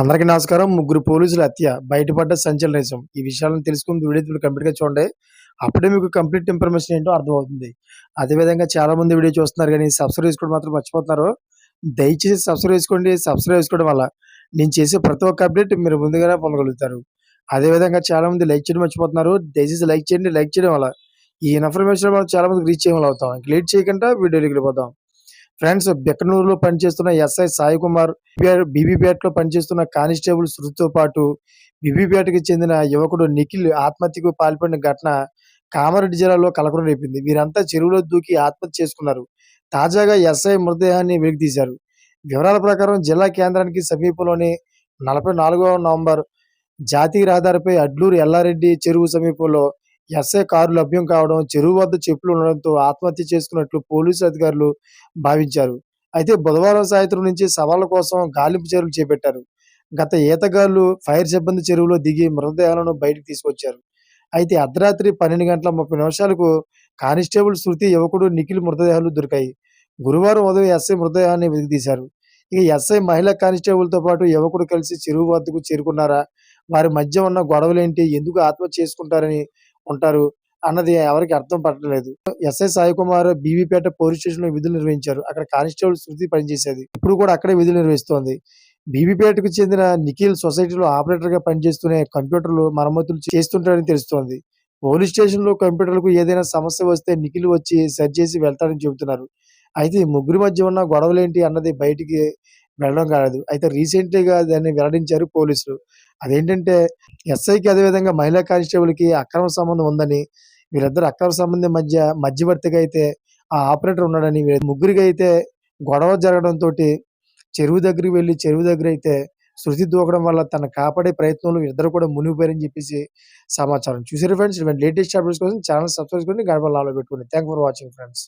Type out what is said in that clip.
అందరికీ నమస్కారం. ముగ్గురు పోలీసుల హత్య బయటపడ్డ సంచలన నిజం ఈ విషయాలను తెలుసుకుని వీడియో కంప్లీట్గా చూడండి. అప్పుడే మీకు కంప్లీట్ ఇన్ఫర్మేషన్ ఏంటో అర్థమవుతుంది. అదేవిధంగా చాలా మంది వీడియో చూస్తున్నారు కానీ సబ్స్క్రైబ్ చేసుకోవడం మాత్రం మర్చిపోతున్నారు. దయచేసి సబ్స్క్రైబ్ చేసుకోండి. సబ్స్క్రైబ్ చేసుకోవడం వల్ల నేను చేసే ప్రతి ఒక్క అప్డేట్ మీరు ముందుగానే పొందగలుగుతారు. అదేవిధంగా చాలా మంది లైక్ చేయడం మర్చిపోతున్నారు. దయచేసి లైక్ చేయండి. లైక్ చేయడం వల్ల ఈ ఇన్ఫర్మేషన్ మనం చాలా రీచ్ చేయగలుగుతాం. అవుతాం లేట్ చేయకుండా వీడియోకి వెళ్ళిపోతాం ఫ్రెండ్స్ బెక్కనూరులో పనిచేస్తున్న ఎస్ఐ సాయి కుమార్ బీబీపేటలో పనిచేస్తున్న కానిస్టేబుల్ శృతితో పాటు బీబీపేటకి చెందిన యువకుడు నిఖిల్ ఆత్మహత్యకు పాల్పడిన ఘటన కామారెడ్డి జిల్లాలో కలకలం రేపింది. వీరంతా చెరువులో దూకి ఆత్మహత్య చేసుకున్నారు. తాజాగా ఎస్ఐ మృతదేహాన్ని వెలికితీశారు. వివరాల ప్రకారం జిల్లా కేంద్రానికి సమీపంలోని నలభై నాలుగవ నవంబర్ జాతీయ రహదారిపై అడ్లూరు ఎల్లారెడ్డి చెరువు సమీపంలో ఎస్ఐ కారు లభ్యం కావడం చెరువు వద్ద చెప్పులు ఉండడంతో ఆత్మహత్య చేసుకున్నట్లు పోలీసు అధికారులు భావించారు. అయితే బుధవారం సాయంత్రం నుంచి సవాళ్ళ కోసం గాలింపు చర్యలు చేపట్టారు. గత ఈతగాళ్ళు ఫైర్ సిబ్బంది చెరువులో దిగి మృతదేహాలను బయటకు తీసుకొచ్చారు. అయితే అర్ధరాత్రి పన్నెండు గంటల ముప్పై నిమిషాలకు కానిస్టేబుల్ శృతి యువకుడు నిఖిల్ మృతదేహాలు దొరికాయి. గురువారం ఉదయం ఎస్ఐ మృతదేహాన్ని వెతికితీశారు. ఇక ఎస్ఐ మహిళా కానిస్టేబుల్తో పాటు యువకుడు కలిసి చెరువు వద్దకు చేరుకున్నారా? వారి మధ్య ఉన్న గొడవలేంటి? ఎందుకు ఆత్మహత్య చేసుకుంటారని ఉంటారు అన్నది ఎవరికి అర్థం పట్టలేదు. ఎస్ఐ సాయి కుమార్ బీవీపేట పోలీస్ స్టేషన్లో విధులు నిర్వహించారు. అక్కడ కానిస్టేబుల్ శృతి పనిచేసేది. ఇప్పుడు కూడా అక్కడే విధులు నిర్వహిస్తోంది. బీబీపేటకు చెందిన నిఖిల్ సొసైటీలో ఆపరేటర్గా పనిచేస్తూనే కంప్యూటర్లు మరమ్మతులు చేస్తుంటారని తెలుస్తోంది. పోలీస్ స్టేషన్లో కంప్యూటర్లకు ఏదైనా సమస్య వస్తే నిఖిల్ వచ్చి సరి చేసి వెళ్తాడని చెబుతున్నారు. అయితే ముగ్గురి మధ్య ఉన్న గొడవలేంటి అన్నది బయటికి వెళ్ళడం కాలేదు. అయితే రీసెంట్గా దాన్ని వెల్లడించారు పోలీసులు. అదేంటంటే ఎస్ఐకి అదేవిధంగా మహిళా కానిస్టేబుల్కి అక్రమ సంబంధం ఉందని వీరిద్దరు అక్రమ సంబంధం మధ్య మధ్యవర్తిగా అయితే ఆ ఆపరేటర్ ఉన్నాడని వీరి ముగ్గురికి అయితే గొడవ జరగడంతో చెరువు దగ్గరికి వెళ్ళి చెరువు దగ్గర అయితే శృతి దూకడం వల్ల తన కాపాడే ప్రయత్నంలో ఇద్దరు కూడా మునిగిపోయారని చెప్పేసి సమాచారం. చూసారు ఫ్రెండ్స్ లేటెస్ట్ అప్డేట్స్ కోసం ఛానల్ సబ్స్క్రైబ్ చేసుకుని గడప లాలో పెట్టుకోండి. Thank for watching friends